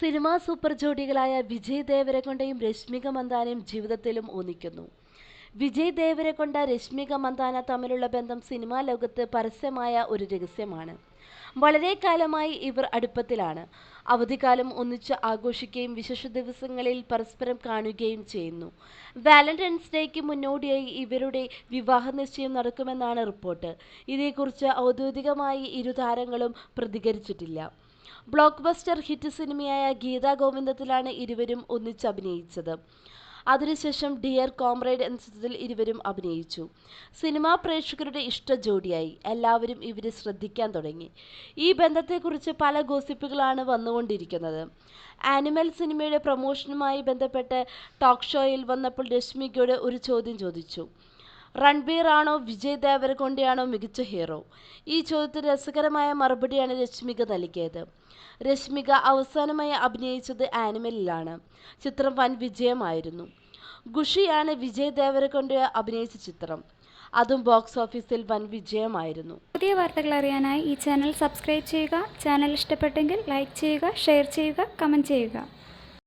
Cinema super ജോഡികളായ വിജയ് ദേവരകൊണ്ടയും രശ്മിക മന്ദാനയും ജീവിതത്തിലും ഒന്നിക്കുന്നു വിജയ് ദേവരകൊണ്ട രശ്മിക മന്ദാന തമ്മിലുള്ള ബന്ധം സിനിമാ ലോകത്ത് പരസ്യമായ ഒരു രഹസ്യമാണ്. വളരെ കാലമായി ഇവർ അടുപ്പത്തിലാണ്. അവധിക്കാലം ഒന്നിച്ച് ആഘോഷിക്കുകയും വിശേഷ ദിവസങ്ങളിൽ പരസ്പരം കാണുകയും ചെയ്യുന്നു. വാലന്റൈൻസ് ഡേക്ക് മുന്നോടിയായി ഇവരുടെ വിവാഹ നിശ്ചയം നടക്കുമെന്നാണ് റിപ്പോർട്ട്. ഇതേക്കുറിച്ച് ഔദ്യോഗികമായി ഇരു താരങ്ങളും പ്രതികരിച്ചിട്ടില്ല. ബ്ലോക്ക് ബസ്റ്റർ ഹിറ്റ് സിനിമയായ ഗീതാ ഗോവിന്ദത്തിലാണ് ഇരുവരും ഒന്നിച്ചഭിനയിച്ചത് അതിനുശേഷം ഡിയർ കോംറേഡ് എന്ന ചിത്രത്തിൽ ഇരുവരും അഭിനയിച്ചു. സിനിമാ പ്രേക്ഷകരുടെ ഇഷ്ട ജോഡിയായി. എല്ലാവരും ഇവരെ ശ്രദ്ധിക്കാൻ തുടങ്ങി. ഈ ബന്ധത്തെക്കുറിച്ച് പല ഗോസിപ്പുകളാണ് വന്നുകൊണ്ടിരിക്കുന്നത്. ആനിമൽ സിനിമയുടെ പ്രൊമോഷനുമായി ബന്ധപ്പെട്ട് ടോക്ക് ഷോയിൽ വന്നപ്പോൾ രശ്മികയോട് ഒരു ചോദ്യം ചോദിച്ചു. റൺബീർ ആണോ വിജയ് ദേവരകൊണ്ടയാണോ മികച്ച ഹീറോ? ഈ ചോദ്യത്തിന് രസകരമായ മറുപടിയാണ് രശ്മിക നൽകിയത്. രശ്മിക അവസാനമായി അഭിനയിച്ചത് ആനിമലിലാണ്. ചിത്രം വൻ വിജയമായിരുന്നു. ഖുഷിയാണ് വിജയ് ദേവരകൊണ്ടിയ അഭിനയിച്ച ചിത്രം. അതും ബോക്സ് ഓഫീസിൽ വൻ വിജയമായിരുന്നു. പുതിയ വാർത്തകൾ അറിയാനായി ഈ ചാനൽ സബ്സ്ക്രൈബ് ചെയ്യുക. ചാനൽ ഇഷ്ടപ്പെട്ടെങ്കിൽ ലൈക്ക് ചെയ്യുക ഷെയർ ചെയ്യുക കമന്റ് ചെയ്യുക.